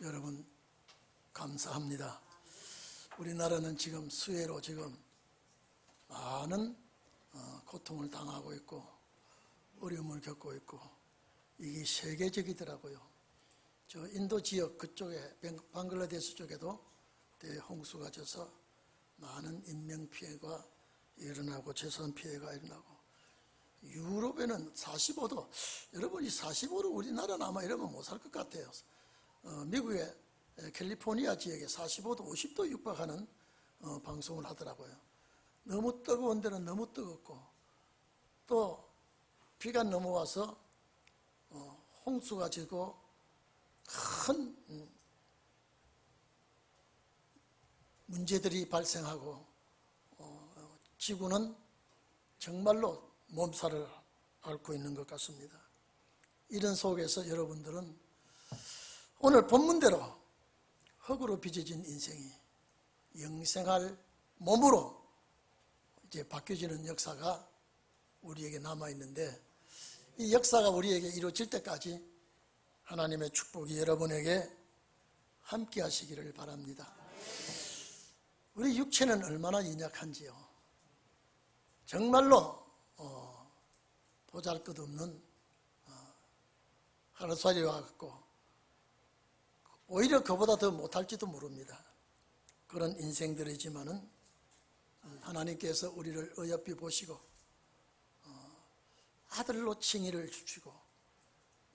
여러분 감사합니다. 우리나라는 지금 수해로 지금 많은 어, 고통을 당하고 있고 어려움을 겪고 있고 이게 세계적이더라고요. 저 인도 지역 그쪽에 방글라데시 쪽에도 대홍수가 져서 많은 인명 피해가 일어나고 재산 피해가 일어나고 유럽에는 45도 여러분이 45도 우리나라는 아마 이러면 못 살 것 같아요. 어, 미국의 캘리포니아 지역에 45도 50도 육박하는 어, 방송을 하더라고요. 너무 뜨거운 데는 너무 뜨겁고 또 비가 넘어와서 어, 홍수가 지고 큰 음, 문제들이 발생하고 어, 지구는 정말로 몸살을 앓고 있는 것 같습니다. 이런 속에서 여러분들은 오늘 본문대로 흙으로 빚어진 인생이 영생할 몸으로 이제 바뀌어지는 역사가 우리에게 남아 있는데 이 역사가 우리에게 이루어질 때까지 하나님의 축복이 여러분에게 함께 하시기를 바랍니다. 우리 육체는 얼마나 연약한지요. 정말로 어, 보잘것없는 어, 하루살이와 같고 오히려 그보다 더 못할지도 모릅니다. 그런 인생들이지만은 하나님께서 우리를 어여삐 보시고 어, 아들로 칭의를 주시고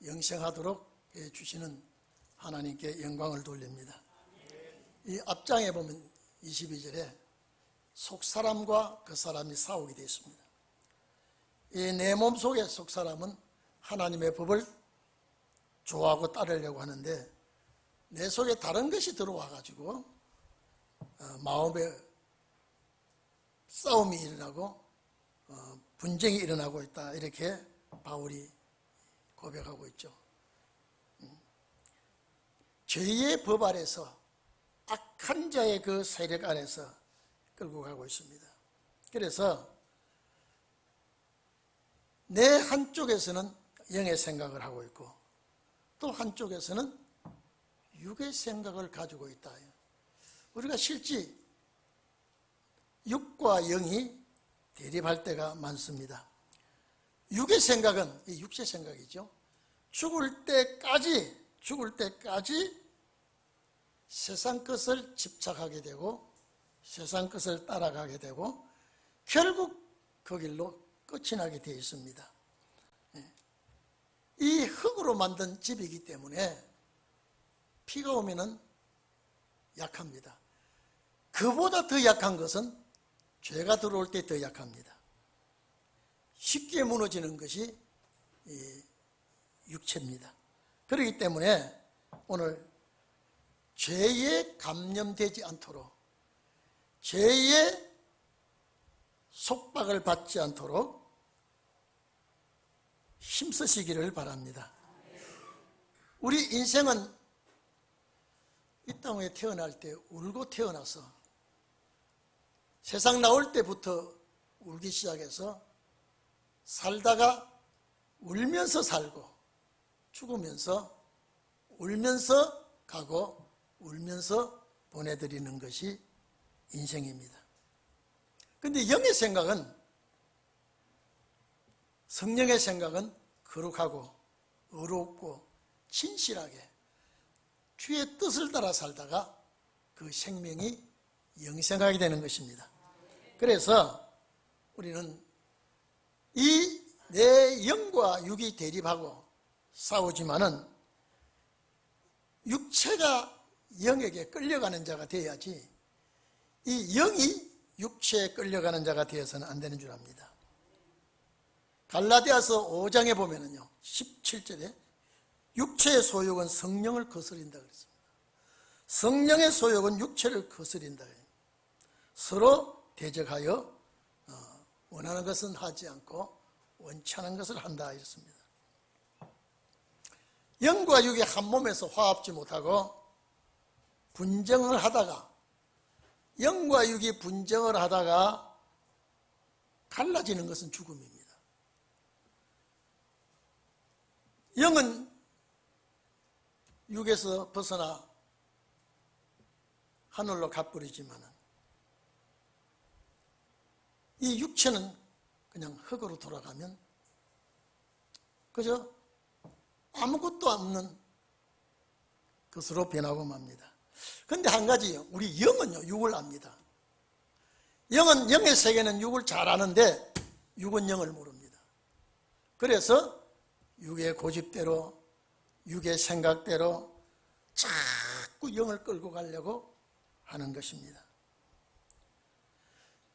영생하도록 해주시는 하나님께 영광을 돌립니다. 이 앞장에 보면 22절에 속사람과 그 사람이 싸우게 되어 있습니다. 이 내 몸속의 속사람은 하나님의 법을 좋아하고 따르려고 하는데 내 속에 다른 것이 들어와 가지고 어, 마음에 싸움이 일어나고 어, 분쟁이 일어나고 있다 이렇게 바울이 고백하고 있죠. 음. 죄의 법 아래서 악한 자의 그 세력 안에서 끌고 가고 있습니다. 그래서 내 한쪽에서는 영의 생각을 하고 있고 또 한쪽에서는 육의 생각을 가지고 있다. 우리가 실제 육과 영이 대립할 때가 많습니다. 육의 생각은 이 육체 생각이죠. 죽을 때까지 죽을 때까지 세상 것을 집착하게 되고 세상 것을 따라가게 되고 결국 그 길로 끝이 나게 되어 있습니다. 예. 이 흙으로 만든 집이기 때문에 피가 오면은 약합니다. 그보다 더 약한 것은 죄가 들어올 때 더 약합니다. 쉽게 무너지는 것이 육체입니다. 그렇기 때문에 오늘 죄에 감염되지 않도록 죄의 속박을 받지 않도록 힘쓰시기를 바랍니다. 우리 인생은 이 땅에 태어날 때 울고 태어나서 세상 나올 때부터 울기 시작해서 살다가 울면서 살고 죽으면서 울면서 가고 울면서 보내드리는 것이 인생입니다. 근데 영의 생각은 성령의 생각은 거룩하고 의롭고 진실하게 주의 뜻을 따라 살다가 그 생명이 영생하게 되는 것입니다. 그래서 우리는 이 내 영과 육이 대립하고 싸우지만은 육체가 영에게 끌려가는 자가 되어야지 이 영이 육체에 끌려가는 자가 되어서는 안 되는 줄 압니다. 갈라디아서 5장에 보면은요. 17절에 육체의 소욕은 성령을 거스린다 그랬습니다. 성령의 소욕은 육체를 거스린다. 서로 대적하여 어, 원하는 것은 하지 않고 원치 않은 것을 한다 이랬습니다. 영과 육이 한 몸에서 화합지 못하고 분정을 하다가 영과 육이 분정을 하다가 갈라지는 것은 죽음입니다. 영은 육에서 벗어나 하늘로 가버리지만은 이 육체는 그냥 흙으로 돌아가면 그저 아무것도 없는 것으로 변하고 맙니다. 근데 한 가지요. 우리 영은요, 육을 압니다. 영은, 영의 세계는 육을 잘 아는데, 육은 영을 모릅니다. 그래서, 육의 고집대로, 육의 생각대로, 자꾸 영을 끌고 가려고 하는 것입니다.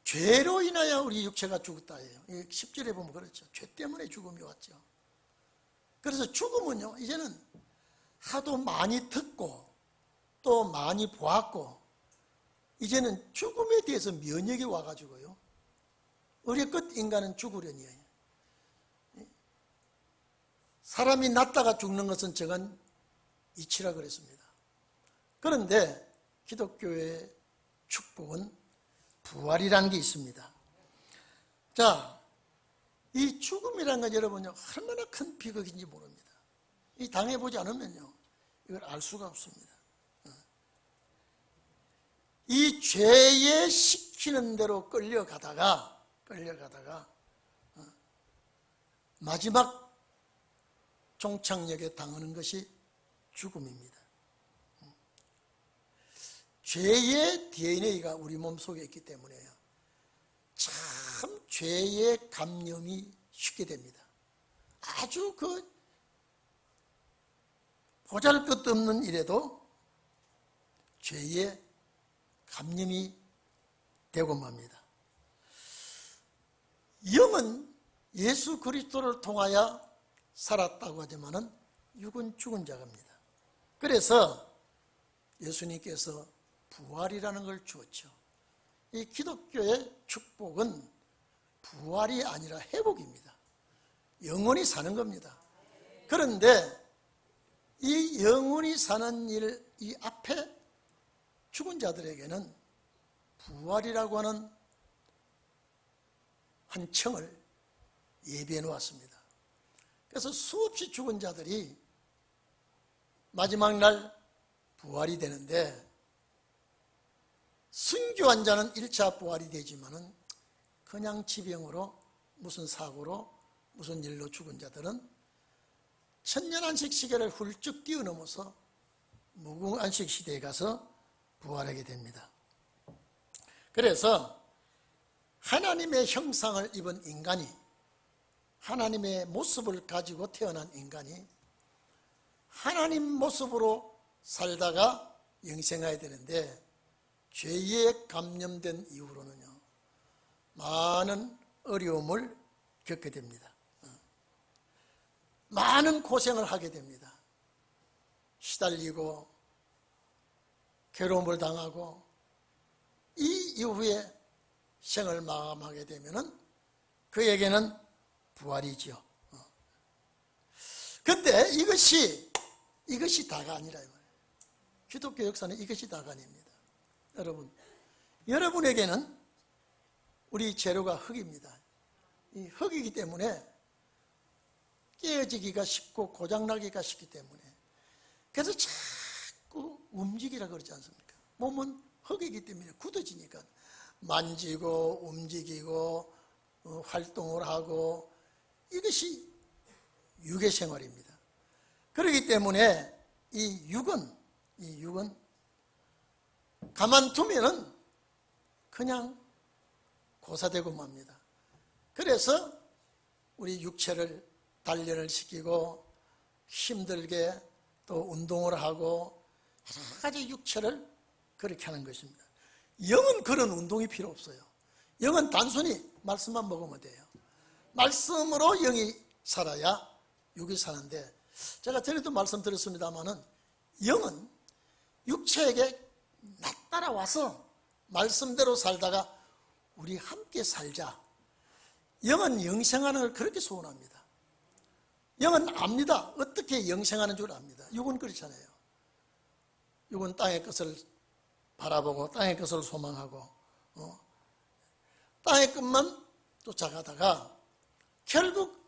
죄로 인하여 우리 육체가 죽었다예요. 10절에 보면 그렇죠. 죄 때문에 죽음이 왔죠. 그래서 죽음은요, 이제는 하도 많이 듣고 또 많이 보았고 이제는 죽음에 대해서 면역이 와가지고요. 어려끝 인간은 죽으려니 사람이 났다가 죽는 것은 저건 이치라 그랬습니다. 그런데 기독교의 축복은 부활이라는 게 있습니다. 자, 이 죽음이라는 건 여러분요, 얼마나 큰 비극인지 모릅니다. 이 당해보지 않으면요, 이걸 알 수가 없습니다. 어. 이 죄에 시키는 대로 끌려가다가, 끌려가다가, 어, 마지막 종착역에 당하는 것이 죽음입니다. 어. 죄의 DNA가 우리 몸 속에 있기 때문에요. 참 죄의 감염이 쉽게 됩니다. 아주 그 보잘 것 없는 일에도 죄의 감염이 되고 맙니다. 영은 예수 그리스도를 통하여 살았다고 하지만은 육은 죽은 자입니다. 그래서 예수님께서 부활이라는 걸 주었죠. 이 기독교의 축복은 부활이 아니라 회복입니다. 영원히 사는 겁니다. 그런데 이 영원히 사는 일, 이 앞에 죽은 자들에게는 부활이라고 하는 한 층을 예비해 놓았습니다. 그래서 수없이 죽은 자들이 마지막 날 부활이 되는데 순교한 자는 1차 부활이 되지만은 그냥 지병으로 무슨 사고로 무슨 일로 죽은 자들은 천년 안식 시계를 훌쩍 뛰어넘어서 무궁 안식 시대에 가서 부활하게 됩니다. 그래서 하나님의 형상을 입은 인간이 하나님의 모습을 가지고 태어난 인간이 하나님 모습으로 살다가 영생해야 되는데 죄에 감염된 이후로는요 많은 어려움을 겪게 됩니다. 많은 고생을 하게 됩니다. 시달리고 괴로움을 당하고 이 이후에 생을 마감하게 되면은 그에게는 부활이죠. 근데 이것이 이것이 다가 아니라 말이에요. 기독교 역사는 이것이 다가 아닙니다. 여러분, 여러분에게는 우리 재료가 흙입니다. 이 흙이기 때문에 깨어지기가 쉽고 고장나기가 쉽기 때문에 그래서 자꾸 움직이라 그러지 않습니까? 몸은 흙이기 때문에 굳어지니까 만지고 움직이고 어, 활동을 하고 이것이 육의 생활입니다. 그렇기 때문에 이 육은 이 육은 가만두면은 그냥 고사되고 맙니다. 그래서 우리 육체를 단련을 시키고 힘들게 또 운동을 하고 여러 가지 육체를 그렇게 하는 것입니다. 영은 그런 운동이 필요 없어요. 영은 단순히 말씀만 먹으면 돼요. 말씀으로 영이 살아야 육이 사는데 제가 전에도 말씀드렸습니다마는 영은 육체에게 나따라와서 말씀대로 살다가 우리 함께 살자. 영은 영생하는 걸 그렇게 소원합니다. 영은 압니다. 어떻게 영생하는 줄 압니다. 육은 그렇잖아요. 육은 땅의 것을 바라보고 땅의 것을 소망하고 어? 땅의 것만 쫓아가다가 결국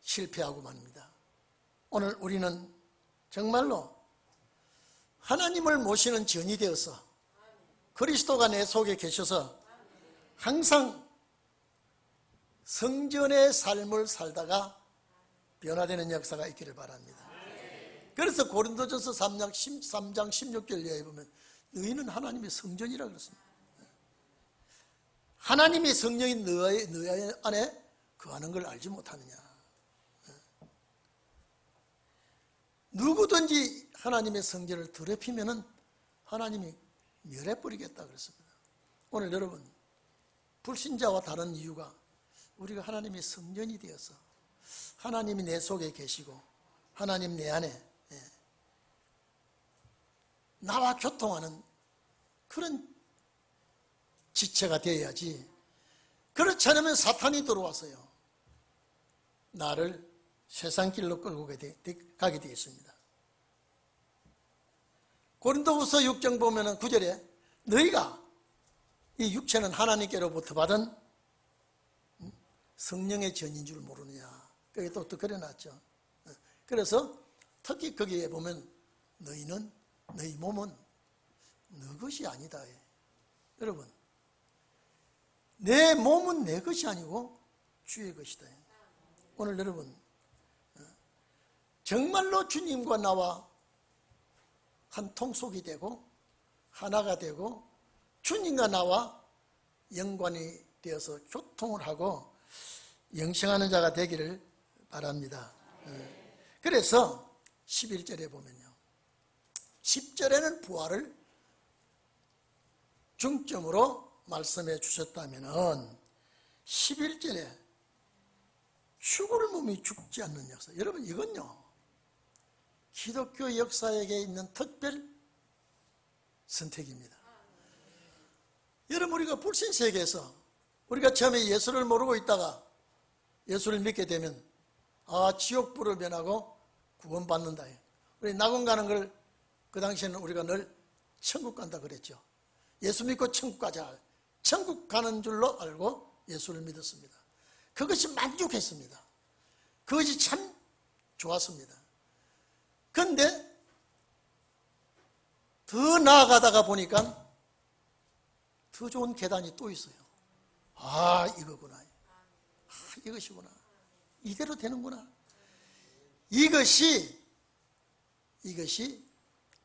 실패하고 맙니다. 오늘 우리는 정말로 하나님을 모시는 전이 되어서 그리스도가 내 속에 계셔서 항상 성전의 삶을 살다가 변화되는 역사가 있기를 바랍니다. 그래서 고린도전서 3장, 3장 16절 이하에 보면 너희는 하나님의 성전이라 그랬습니다. 하나님의 성령이 너희, 너희 안에 거하는 걸 알지 못하느냐. 누구든지 하나님의 성전을 더럽히면 하나님이 멸해버리겠다 그랬습니다. 오늘 여러분 불신자와 다른 이유가 우리가 하나님의 성전이 되어서 하나님이 내 속에 계시고 하나님 내 안에 예, 나와 교통하는 그런 지체가 되어야지 그렇지 않으면 사탄이 들어와서요 나를 세상 길로 끌고 가게 되겠습니다 고린도후서 6장 보면 은 9절에 너희가 이 육체는 하나님께로부터 받은 성령의 전인 줄 모르느냐. 그게 또, 또 그래놨죠. 그래서 특히 거기에 보면 너희는 너희 몸은 너 것이 아니다. 여러분 내 몸은 내 것이 아니고 주의 것이다. 오늘 여러분 정말로 주님과 나와 한 통속이 되고 하나가 되고 주님과 나와 연관이 되어서 교통을 하고 영생하는 자가 되기를 바랍니다. 예. 그래서 11절에 보면요. 10절에는 부활을 중점으로 말씀해 주셨다면 11절에 죽을 몸이 죽지 않는 역사. 여러분 이건요. 기독교 역사에게 있는 특별 선택입니다. 여러분 우리가 불신 세계에서 우리가 처음에 예수를 모르고 있다가 예수를 믿게 되면 아 지옥불을 면하고 구원받는다. 우리 낙원 가는 걸 그 당시에는 우리가 늘 천국 간다 그랬죠. 예수 믿고 천국 가자. 천국 가는 줄로 알고 예수를 믿었습니다. 그것이 만족했습니다. 그것이 참 좋았습니다. 근데 더 나아가다가 보니까 더 좋은 계단이 또 있어요. 아, 이거구나. 아, 이것이구나. 이대로 되는구나. 이것이, 이것이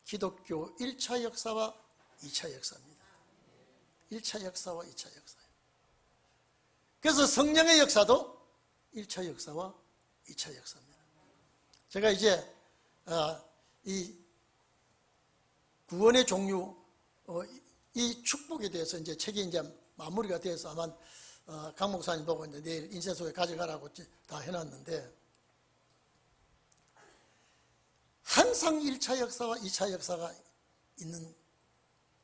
기독교 1차 역사와 2차 역사입니다. 1차 역사와 2차 역사예요. 그래서 성령의 역사도 1차 역사와 2차 역사입니다. 제가 이제 아, 이 구원의 종류, 어, 이 축복에 대해서 이제 책이 이제 마무리가 돼서 아마 어, 강 목사님 보고 이제 내일 인쇄소에 가져가라고 다 해놨는데 항상 1차 역사와 2차 역사가 있는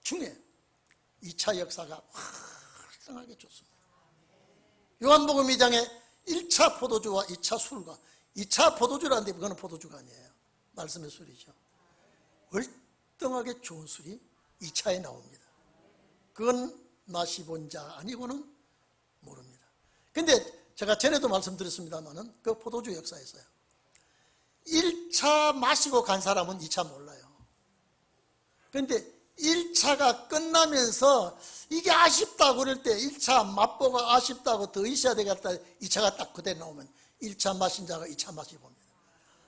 중에 2차 역사가 활성하게 좋습니다. 요한복음 2장에 1차 포도주와 2차 술과 2차 포도주라는데 그거는 포도주가 아니에요. 말씀의 술이죠. 월등하게 좋은 술이 2차에 나옵니다. 그건 맛이 본자 아니고는 모릅니다. 근데 제가 전에도 말씀드렸습니다만은 그 포도주 역사에서요. 1차 마시고 간 사람은 2차 몰라요. 그런데 1차가 끝나면서 이게 아쉽다 그럴 때 1차 맛보고 아쉽다고 더 있어야 되겠다. 2차가 딱 그대 나오면 1차 마신 자가 2차 마시 봅니다.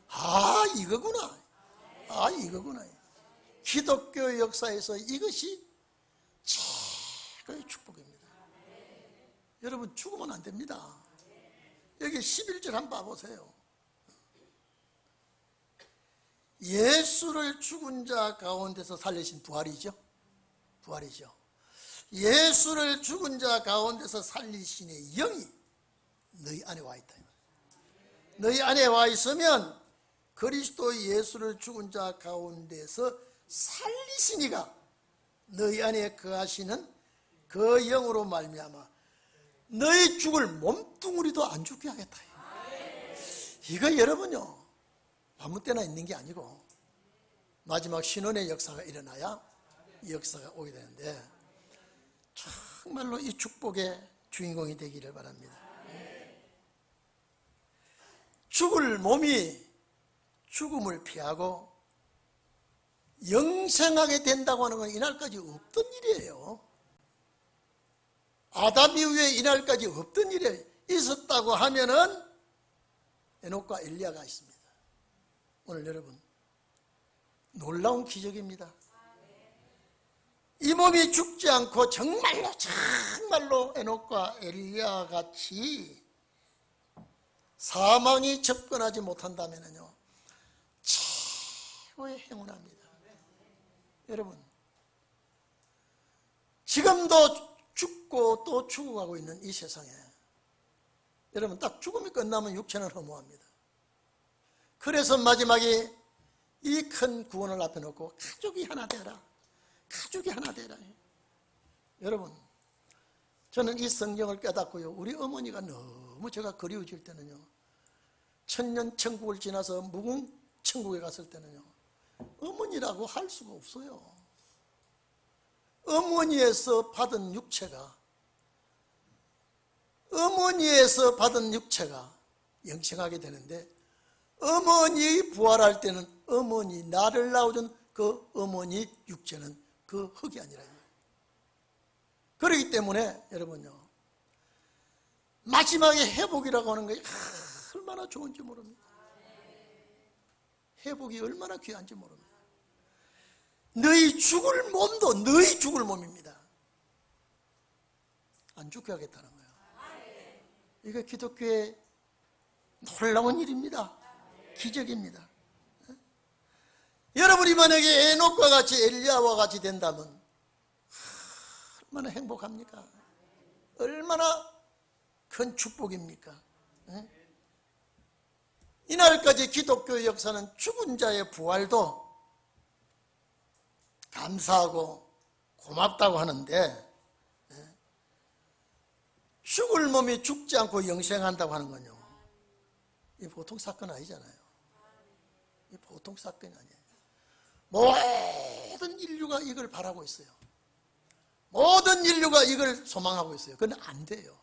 아 이거구나. 아 이거구나. 기독교 역사에서 이것이 최고의 축복입니다. 여러분 죽으면 안 됩니다. 여기 11절 한번 봐보세요 예수를 죽은 자 가운데서 살리신 부활이죠? 부활이죠. 예수를 죽은 자 가운데서 살리신의 영이 너희 안에 와 있다. 너희 안에 와 있으면 그리스도 예수를 죽은 자 가운데서 살리시니가 너희 안에 거하시는 그 영으로 말미암아 너희 죽을 몸뚱이도 안 죽게 하겠다. 이거 여러분요 아무 때나 있는 게 아니고 마지막 신혼의 역사가 일어나야 이 역사가 오게 되는데 정말로 이 축복의 주인공이 되기를 바랍니다. 죽을 몸이 죽음을 피하고 영생하게 된다고 하는 건 이날까지 없던 일이에요. 아담 이후에 이날까지 없던 일이 있었다고 하면은 에녹과 엘리야가 있습니다. 오늘 여러분 놀라운 기적입니다. 이 몸이 죽지 않고 정말로 정말로 에녹과 엘리야 같이 사망이 접근하지 못한다면요 최고의 행운합니다. 여러분 지금도 죽고 또 죽어가고 있는 이 세상에 여러분 딱 죽음이 끝나면 육체는 허무합니다. 그래서 마지막에 이 큰 구원을 앞에 놓고 가족이 하나 되라. 가족이 하나 되라. 여러분 저는 이 성경을 깨닫고요. 우리 어머니가 너무 제가 그리워질 때는요. 천년 천국을 지나서 무궁 천국에 갔을 때는요. 어머니라고 할 수가 없어요. 어머니에서 받은 육체가 어머니에서 받은 육체가 영생하게 되는데 어머니 부활할 때는 어머니 나를 낳아준 그 어머니 육체는 그 흙이 아니라 그렇기 때문에 여러분요 마지막에 회복이라고 하는 것이 얼마나 좋은지 모릅니다. 회복이 얼마나 귀한지 모릅니다. 너희 죽을 몸도 너희 죽을 몸입니다. 안 죽게 하겠다는 거예요. 이게 기독교의 놀라운 일입니다 기적입니다 여러분이 만약에 에녹과 같이 엘리야와 같이 된다면 얼마나 행복합니까? 얼마나 큰 축복입니까? 예? 이날까지 기독교 역사는 죽은 자의 부활도 감사하고 고맙다고 하는데 예? 죽을 몸이 죽지 않고 영생한다고 하는 건요. 이 보통 사건 아니잖아요. 이 보통 사건이 아니에요. 모든 인류가 이걸 바라고 있어요. 모든 인류가 이걸 소망하고 있어요. 그건 안 돼요.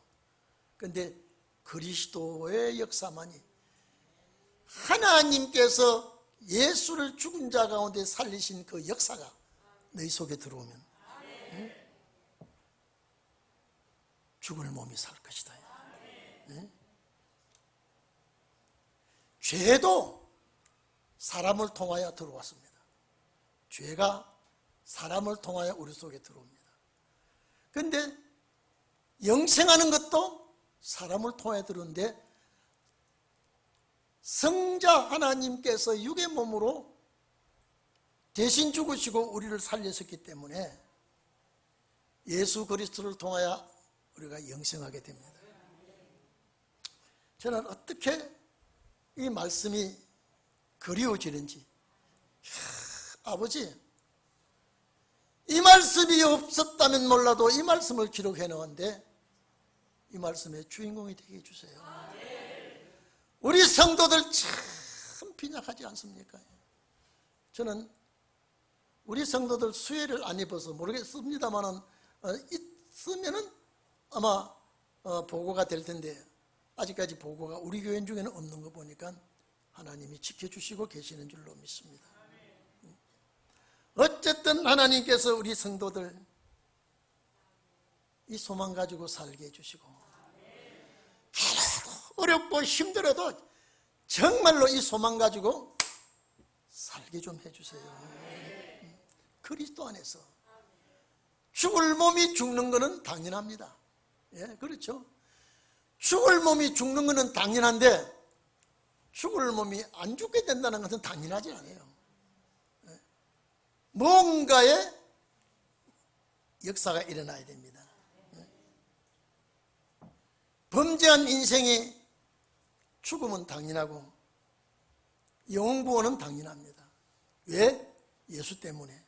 근데 그리스도의 역사만이 하나님께서 예수를 죽은 자 가운데 살리신 그 역사가 너희 속에 들어오면 응? 죽을 몸이 살 것이다. 응? 죄도 사람을 통하여 들어왔습니다. 죄가 사람을 통하여 우리 속에 들어옵니다. 근데 영생하는 것도 사람을 통해 들어오는데 성자 하나님께서 육의 몸으로 대신 죽으시고 우리를 살리셨기 때문에 예수 그리스도를 통하여 우리가 영생하게 됩니다. 저는 어떻게 이 말씀이 그리워지는지 하, 아버지 이 말씀이 없었다면 몰라도 이 말씀을 기록해 놓은데 이 말씀의 주인공이 되게 해주세요. 우리 성도들 참 빈약하지 않습니까? 저는 우리 성도들 수혜를 안 입어서 모르겠습니다만은 어, 있으면은 아마 어, 보고가 될 텐데 아직까지 보고가 우리 교회 중에는 없는 거 보니까 하나님이 지켜주시고 계시는 줄로 믿습니다. 어쨌든 하나님께서 우리 성도들 이 소망 가지고 살게 해주시고 어렵고 힘들어도 정말로 이 소망 가지고 살게 좀 해주세요. 그리스도 안에서 죽을 몸이 죽는 것은 당연합니다. 예, 그렇죠. 죽을 몸이 죽는 것은 당연한데 죽을 몸이 안 죽게 된다는 것은 당연하지 않아요. 예. 뭔가의 역사가 일어나야 됩니다. 예. 범죄한 인생이 죽음은 당연하고 영구원은 당연합니다. 왜? 예수 때문에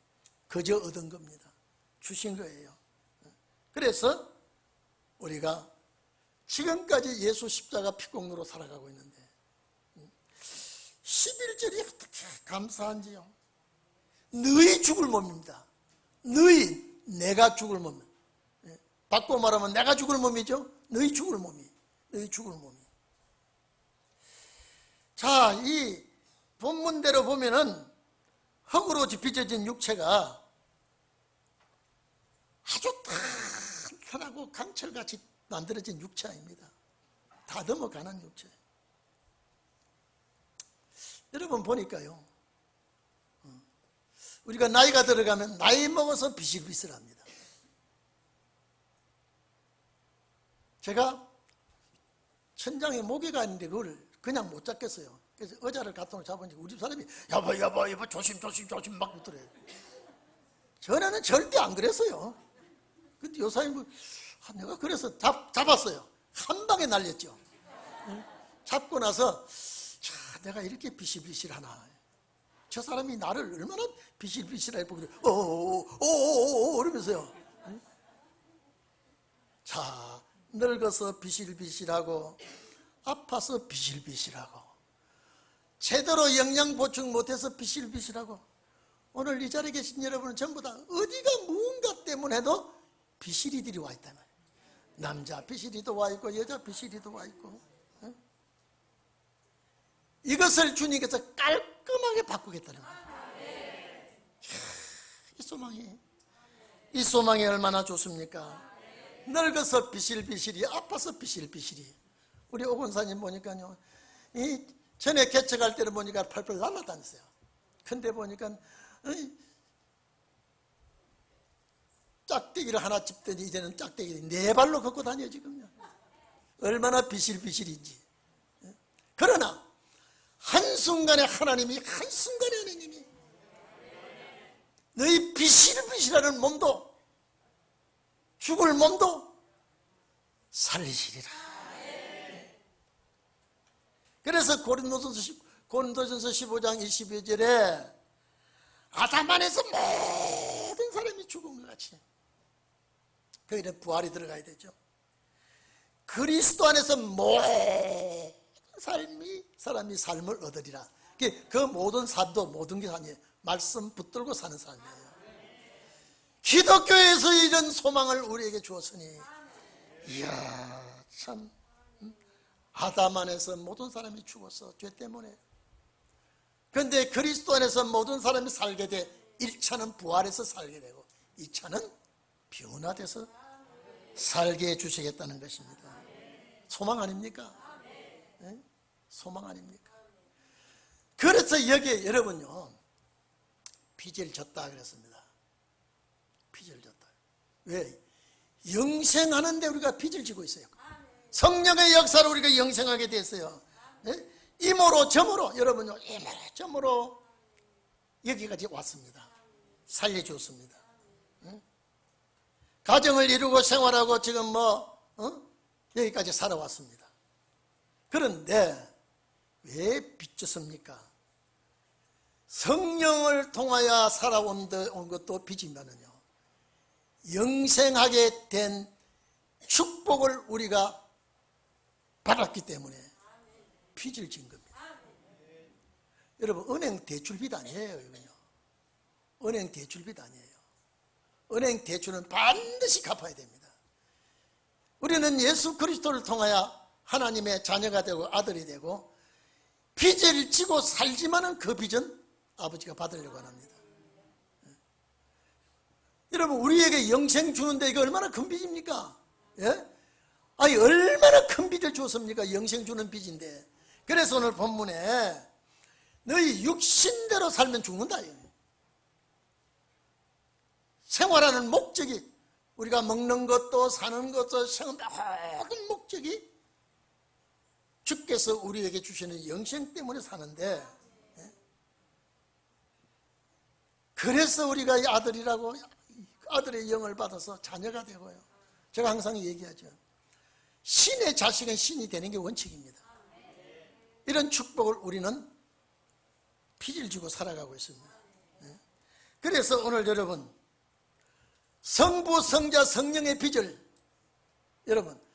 거저 얻은 겁니다. 주신 거예요. 그래서 우리가 지금까지 예수 십자가 피공로로 살아가고 있는데 11절이 어떻게 감사한지요. 너희 죽을 몸입니다. 너희 내가 죽을 몸. 바꿔 말하면 내가 죽을 몸이죠. 너희 죽을 몸이. 너희 죽을 몸이. 자, 이 본문대로 보면은 흙으로 빚어진 육체가 아주 탄탄하고 강철같이 만들어진 육체 아닙니다. 다듬어 가는 육체. 여러분 보니까요. 어, 우리가 나이가 들어가면 나이 먹어서 비실비실합니다. 제가 천장에 모기가 있는데 그걸 그냥 못 잡겠어요. 그래서 의자를 갖다 놓고 잡으니까 우리 집 사람이 여보 조심 조심 조심 막 붙더래요. 전에는 절대 안 그랬어요. 근데 요사님 뭐, 아, 내가 그래서 잡, 잡았어요. 한 방에 날렸죠. 응? 잡고 나서 자, 내가 이렇게 비실비실하나. 저 사람이 나를 얼마나 비실비실하게 보길래 어어어어어 이러면서요. 응? 자, 늙어서 비실비실하고 아파서 비실비실하고 제대로 영양 보충 못해서 비실비실하고 오늘 이 자리에 계신 여러분은 전부 다 어디가 무언가 때문에도 비실이들이 와 있단 말이에요. 남자 비실이도 와 있고 여자 비실이도 와 있고 어? 이것을 주님께서 깔끔하게 바꾸겠다는 거예요. 이 소망이. 이 소망이 얼마나 좋습니까? 늙어서 비실비실이 아파서 비실비실이. 우리 오건사님 보니까요 이 전에 개척할 때는 보니까 팔팔 날아다녔어요. 근데 보니까 어이, 짝대기를 하나 짚더니 이제는 짝대기 네 발로 걷고 다녀 지금요. 얼마나 비실비실인지. 그러나 한순간에 하나님이 한순간에 하나님이 너희 비실비실하는 몸도 죽을 몸도 살리시리라. 그래서 고린도전서 10 고린도전서 15장 22절에 아담 안에서 모든 사람이 죽은 것 같이 거기는 부활이 들어가야 되죠. 그리스도 안에서 모든 삶이 사람이 삶을 얻으리라. 그- 그 모든 삶도 모든 게 아니에요. 말씀 붙들고 사는 삶이에요. 기독교에서 이런 소망을 우리에게 주었으니 이야 참 음, 아담 안에서 모든 사람이 죽었어 죄 때문에. 그런데 그리스도 안에서 모든 사람이 살게 돼 1차는 부활해서 살게 되고 2차는 변화돼서 살게 해주시겠다는 것입니다. 소망 아닙니까? 예? 소망 아닙니까? 그래서 여기에 여러분요 빚을 졌다 그랬습니다 빚을 졌다 왜? 영생하는데 우리가 빚을 지고 있어요 성령의 역사로 우리가 영생하게 됐어요 예? 이모로 저모로 여러분요 이모로 저모로 여기까지 왔습니다 살려주었습니다 응? 가정을 이루고 생활하고 지금 뭐 어? 여기까지 살아왔습니다 그런데 왜 빚졌습니까? 성령을 통하여 살아온 것도 빚이면은요 영생하게 된 축복을 우리가 받았기 때문에 빚을 진 겁니다. 여러분 은행 대출빚 아니에요 이건요. 은행 대출빚 아니에요. 은행 대출은 반드시 갚아야 됩니다. 우리는 예수 그리스도를 통하여 하나님의 자녀가 되고 아들이 되고 빚을 지고 살지만은 그 빚은 아버지가 받으려고 합니다. 여러분 우리에게 영생 주는데 이거 얼마나 큰 빚입니까? 예? 아니 얼마나 큰 빚을 주었습니까? 영생 주는 빚인데 그래서 오늘 본문에 너희 육신대로 살면 죽는다 생활하는 목적이 우리가 먹는 것도 사는 것도 생활 모든 목적이 주께서 우리에게 주시는 영생 때문에 사는데 예? 그래서 우리가 이 아들이라고 아들의 영을 받아서 자녀가 되고요. 제가 항상 얘기하죠. 신의 자식은 신이 되는 게 원칙입니다. 이런 축복을 우리는 빚을 지고 살아가고 있습니다. 예? 그래서 오늘 여러분 성부, 성자, 성령의 빚을 여러분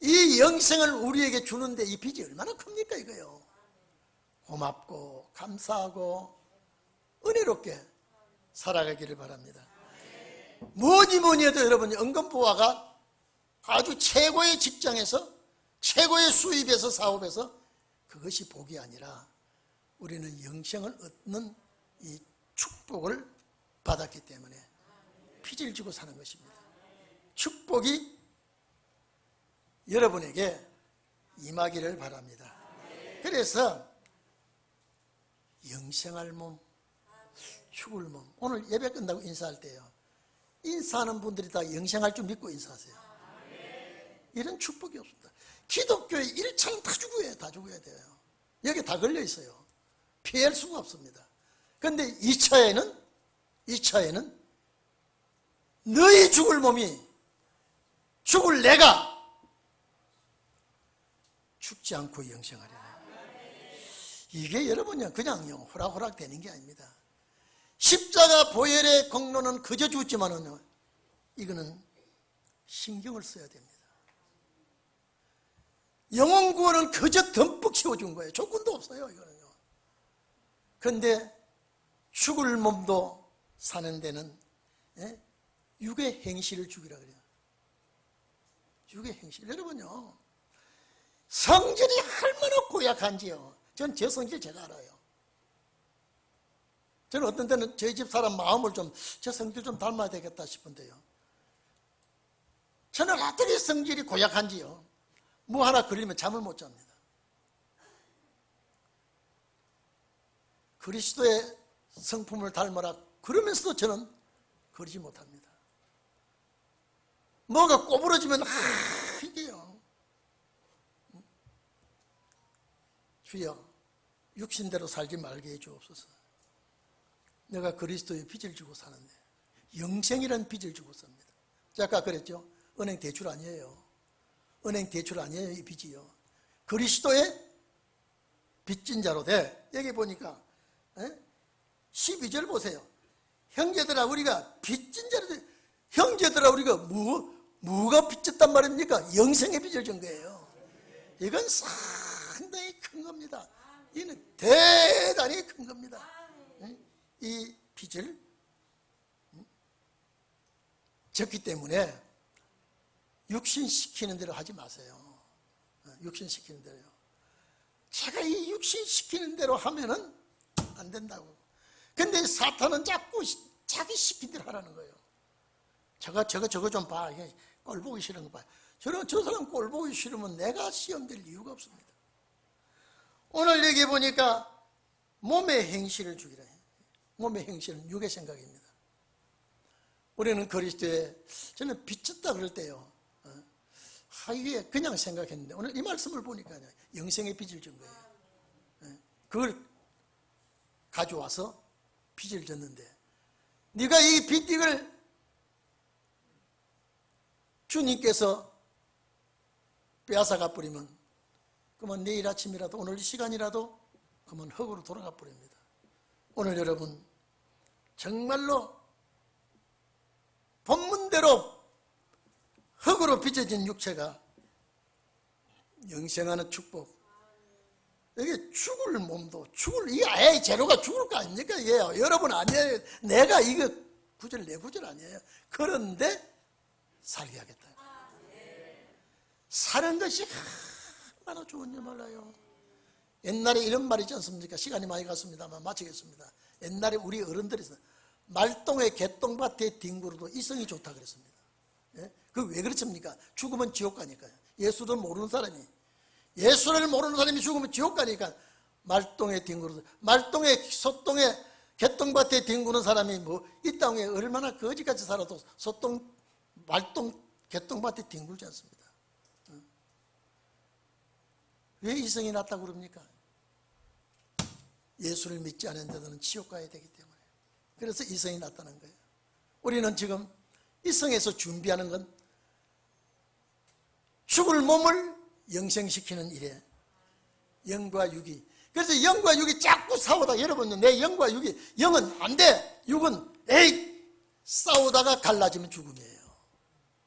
이 영생을 우리에게 주는데 이 빚이 얼마나 큽니까 이거요. 고맙고 감사하고 은혜롭게 살아가기를 바랍니다. 뭐니 뭐니 해도 여러분 연금보화가 아주 최고의 직장에서 최고의 수입에서 사업에서 그것이 복이 아니라 우리는 영생을 얻는 이 축복을 받았기 때문에 빚을 지고 사는 것입니다. 축복이 여러분에게 임하기를 바랍니다. 그래서 영생할 몸, 죽을 몸. 오늘 예배 끝나고 인사할 때요. 인사하는 분들이 다 영생할 줄 믿고 인사하세요. 이런 축복이 없습니다. 기독교의 1차는 다 죽어야 다 죽어야 돼요. 여기 다 걸려 있어요. 피할 수가 없습니다. 그런데 2차에는 2차에는 너희 죽을 몸이 죽을 내가 죽지 않고 영생하리라. 이게 여러분요 그냥요 호락호락 되는 게 아닙니다. 십자가 보혈의 공로는 그저 죽지만은요 이거는 신경을 써야 됩니다. 영혼 구원은 그저 듬뿍 채워준 거예요. 조건도 없어요 이거는요. 그런데 죽을 몸도 사는 데는 예? 육의 행실을 죽이라 그래요. 육의 행실. 여러분요 성질이 얼마나 고약한지요. 전 제 성질 제가 알아요. 저는 어떤 때는 저희 집 사람 마음을 좀, 제 성질 좀 닮아야 되겠다 싶은데요. 저는 어떻게 성질이 고약한지요. 뭐 하나 걸리면 잠을 못 잡니다. 그리스도의 성품을 닮아라. 그러면서도 저는 그러지 못합니다. 뭐가 꼬부러지면, 아, 이게요. 주여, 육신대로 살지 말게 해주옵소서. 내가 그리스도의 빚을 주고 사는데, 영생이라는 빚을 주고 삽니다. 제가 아까 그랬죠? 은행 대출 아니에요. 은행 대출 아니에요, 이 빚이요. 그리스도의 빚진 자로 돼. 여기 보니까, 에? 12절 보세요. 형제들아, 우리가 빚진 자로 돼. 형제들아, 우리가 뭐, 뭐가 빚졌단 말입니까? 영생의 빚을 준 거예요. 이건 상당히 큰 겁니다. 이는 대단히 큰 겁니다. 이 빚을 졌기 때문에 육신시키는 대로 하지 마세요. 육신시키는 대로요. 제가 이 육신시키는 대로 하면은 안 된다고. 근데 사탄은 자꾸 자기 시킨 대로 하라는 거예요. 저거, 저거, 저거 좀 봐. 꼴 보기 싫은 거 봐. 저런, 저 사람 꼴 보기 싫으면 내가 시험될 이유가 없습니다. 오늘 여기 보니까 몸의 행실을 주기라 해요. 몸의 행실은 육의 생각입니다. 우리는 그리스도의, 저는 비쳤다 그럴 때요. 어, 하이에 그냥 생각했는데, 오늘 이 말씀을 보니까 영생의 빚을 준 거예요. 어, 그걸 가져와서 빚을 졌는데, 네가 이 빚을 주님께서 빼앗아가 버리면 그러면 내일 아침이라도 오늘 이 시간이라도 그러면 흙으로 돌아가 버립니다. 오늘 여러분 정말로 본문대로 흙으로 빚어진 육체가 영생하는 축복 이게 죽을 몸도 죽을 이 아예 제로가 죽을 거 아닙니까? 이게요. 여러분 아니에요. 내가 이거 구절 내 구절 아니에요. 그런데 살게 하겠다. 사는 것이 얼마나 좋은지 몰라요. 옛날에 이런 말이 있지 않습니까? 시간이 많이 갔습니다만 마치겠습니다. 옛날에 우리 어른들이 말똥의 개똥밭에 뒹굴어도 이성이 좋다 그랬습니다. 예? 그왜 그렇습니까? 죽으면 지옥 가니까요. 예수를 모르는 사람이 예수를 모르는 사람이 죽으면 지옥 가니까 말똥에 뒹굴어도 말똥에 소똥에 개똥밭에 뒹구는 사람이 뭐 이 땅에 얼마나 거지같이 살아도 소똥 말똥 개똥밭에 뒹굴지 않습니다. 왜 이성이 낮다고 그럽니까? 예수를 믿지 않은 데는 지옥 가야 되기 때문에. 그래서 이성이 낮다는 거예요. 우리는 지금 이성에서 준비하는 건 죽을 몸을 영생시키는 일에 영과 육이 그래서 영과 육이 자꾸 싸우다 여러분 내 영과 육이 영은 안 돼. 육은 에이 싸우다가 갈라지면 죽음이에요.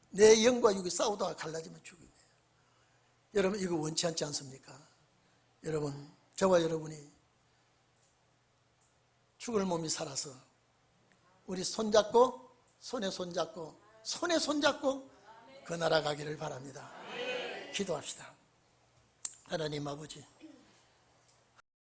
내 영과 육이 싸우다가 갈라지면 죽음이에요. 여러분 이거 원치 않지 않습니까? 여러분 저와 여러분이 죽을 몸이 살아서 우리 손잡고 손에 손잡고 손에 손잡고 그 나라 가기를 바랍니다. 기도합시다. 하나님 아버지